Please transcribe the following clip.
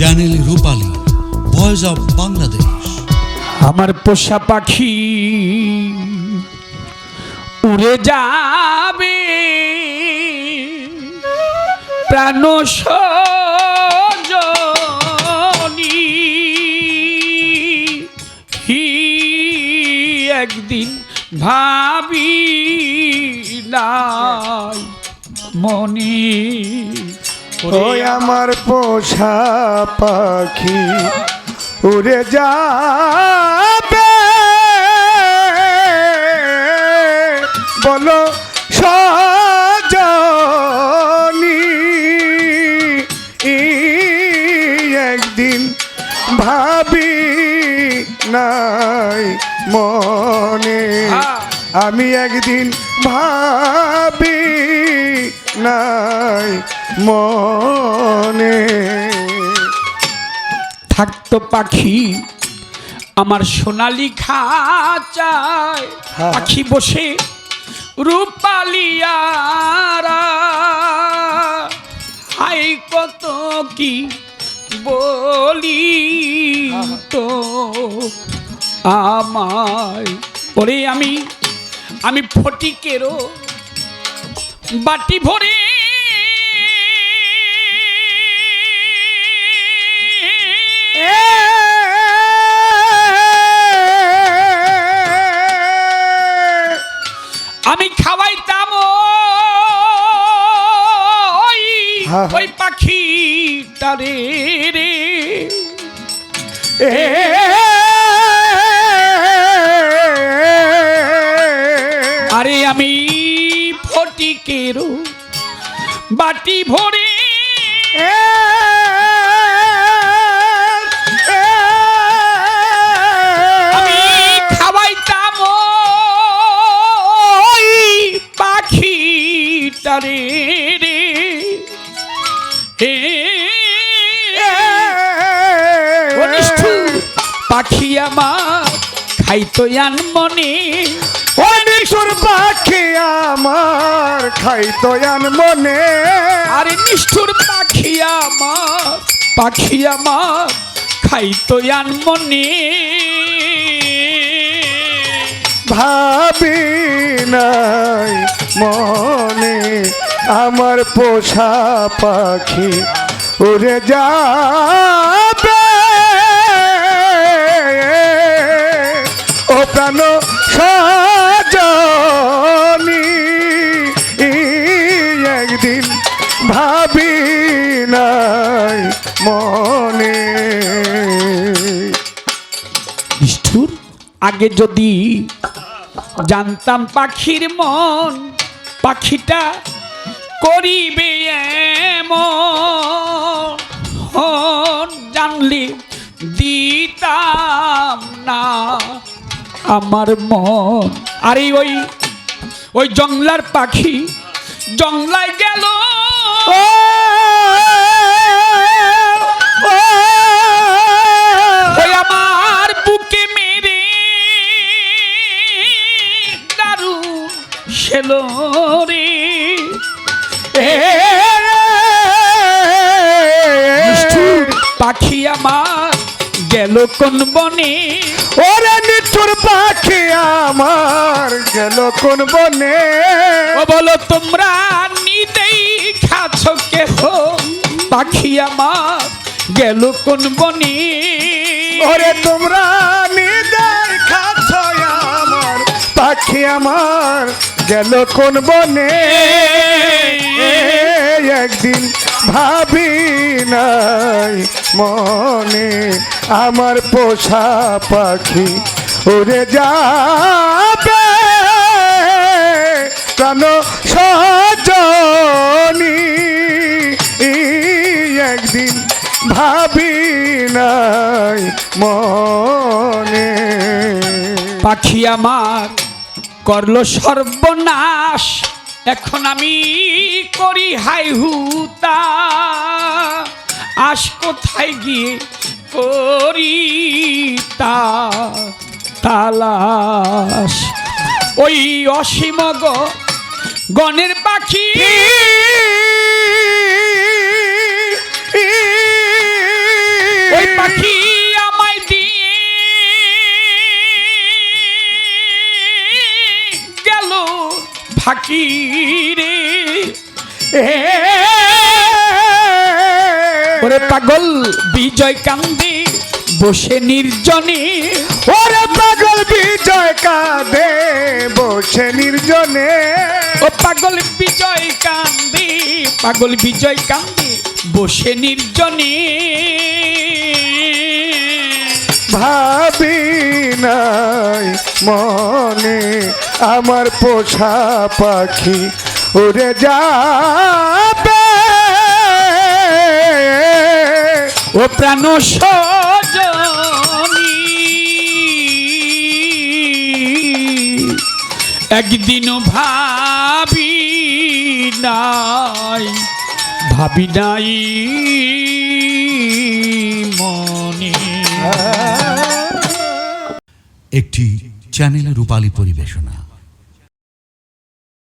Channel Rupali voice of Bangladesh আমার পোষা পাখি উড়ে যাবে, প্রাণ হি একদিন ভাবি নাই মনি ওই আমার পোষা পাখি উড়ে যাবে। বলো সজনি একদিন ভাবি নাই মনে। আমি একদিন ভাবি নাই মনে। থাকতো পাখি আমার সোনালি খাঁচায়। পাখি বসে রূপালিয়ারা হাই কত কি বলি তো? আমায় ওরে আমি আমি ফটিকেরও বাটি ভরে আমি খাওয়াইতাম ওই। ওই পাখি তারে রে আরে আমি ফটিকেরও বাটি ভরে। আমি খাওয়াইতাম পাখিটারে রে। পাখি আমার খাইতো আন মনে। অনেশ্বর পাখি আমার খাইতো আন মনে। আরে নিষ্ঠুর পাখি আমার পাখি আমার খাইতো আন মনে। ভাবি নাই মনে আমার পোষা পাখি। উড়ে যাবে আগে যদি জানতাম পাখির মন, পাখিটা করিবে এমন। জানলে দিতাম না আমার মন। আরে ওই ওই জংলার পাখি জংলায় গেল। ওই রে পাখি আমার গেল কোন বনে? ওরে নিঠুর পাখি আমার গেল কোন বনে? ও বলো তোমরা নিদেই খাছ কেহ? পাখি আমার গেল কোন বনে? ওরে তোমরা নিজের খাচ্ছ আমার পাখি আমার গেল কোন বনে? একদিন ভাবি নাই মনে, আমার পোষা পাখি উড়ে যাবে। প্রাণ সজনি, একদিন ভাবি নাই মনে। পাখি আমার করল সর্বনাশ, এখন আমি করি হাই হুতা। আস কোথায় গিয়ে করি তা তালাশ। ওই অসীম গণের পাখি। থাকি রে ওরে পাগল। বিজয় কান্দি বসে নির্জনে। ওরে পাগল বিজয় কাঁদে বসে নির্জনে। ও পাগল বিজয় কান্দি পাগল বিজয় কান্দি বসে নির্জনে। ভাবি নাই মনে আমার পোষা পাখি উড়ে যাবে। ও প্রাণ সজনী। একদিনও ভাবি নাই ভাবি নাই মনে। একটি চ্যানেল রূপালী পরিবেশনা।